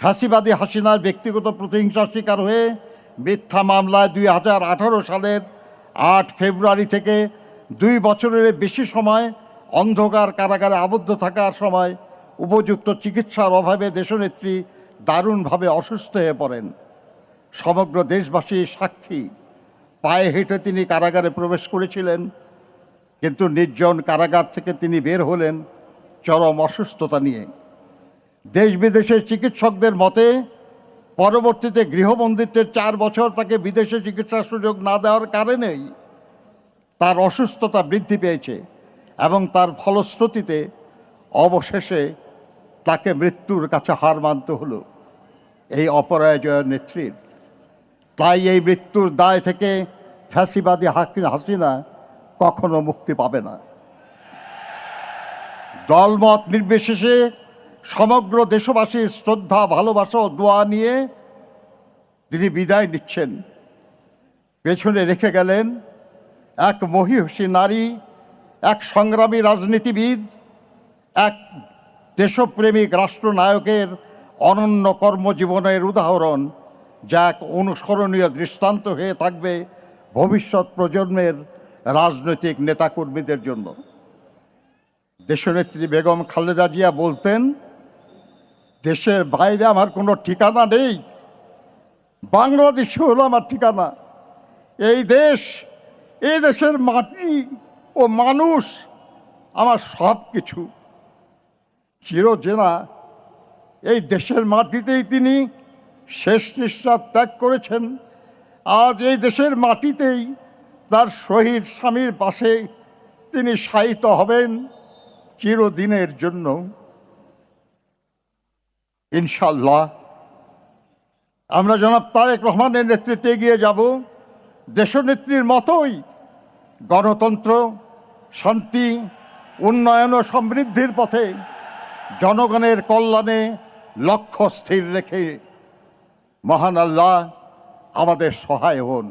ফাঁসিবাদী হাসিনার ব্যক্তিগত প্রতিহিংসার শিকার হয়ে মিথ্যা মামলায় দুই হাজার আঠারো সালের আট ফেব্রুয়ারি থেকে দুই বছরের বেশি সময় অন্ধকার কারাগারে আবদ্ধ থাকার সময় উপযুক্ত চিকিৎসার অভাবে দেশনেত্রী দারুণভাবে অসুস্থ হয়ে পড়েন। সমগ্র দেশবাসী সাক্ষী। পায়ে হেঁটে তিনি কারাগারে প্রবেশ করেছিলেন, কিন্তু নির্জন কারাগার থেকে তিনি বের হলেন চরম অসুস্থতা নিয়ে। দেশ বিদেশের চিকিৎসকদের মতে, পরবর্তীতে গৃহবন্দিত্বের চার বছর তাকে বিদেশে চিকিৎসার সুযোগ না দেওয়ার কারণেই তার অসুস্থতা বৃদ্ধি পেয়েছে এবং তার ফলশ্রুতিতে অবশেষে তাকে মৃত্যুর কাছে হার মানতে হলো। এই অপরাজয় নেত্রীর। তাই এই মৃত্যুর দায় থেকে ফ্যাসিবাদী হাসিনা কখনো মুক্তি পাবে না। দলমত নির্বিশেষে সমগ্র দেশবাসীর শ্রদ্ধা, ভালোবাসা ও দোয়া নিয়ে তিনি বিদায় নিচ্ছেন। পেছনে রেখে গেলেন এক মহিষী নারী, এক সংগ্রামী রাজনীতিবিদ, এক দেশপ্রেমিক রাষ্ট্রনায়কের অনন্য কর্মজীবনের উদাহরণ, যা এক অনুসরণীয় দৃষ্টান্ত হয়ে থাকবে ভবিষ্যৎ প্রজন্মের রাজনৈতিক নেতাকর্মীদের জন্য। দেশনেত্রী বেগম খালেদা জিয়া বলতেন দেশের বাইরে আমার কোনো ঠিকানা নেই। বাংলাদেশ হলো আমার ঠিকানা। এই দেশ, এই দেশের মাটি ও মানুষ আমার সব কিছু চিরজেনা এই দেশের মাটিতেই তিনি শেষ নিঃশ্বাস ত্যাগ করেছেন। আজ এই দেশের মাটিতেই তার শহীদ স্বামীর পাশে তিনি শায়িত হবেন চিরদিনের জন্য। ইনশাল্লাহ আমরা জনাব তারেক রহমানের নেতৃত্বে এগিয়ে যাব। দেশনেত্রীর মতোই গণতন্ত্র, শান্তি, উন্নয়ন ও সমৃদ্ধির পথে জনগণের কল্যাণে লক্ষ্য স্থির রেখে মহান আল্লাহ আমাদের সহায় হন।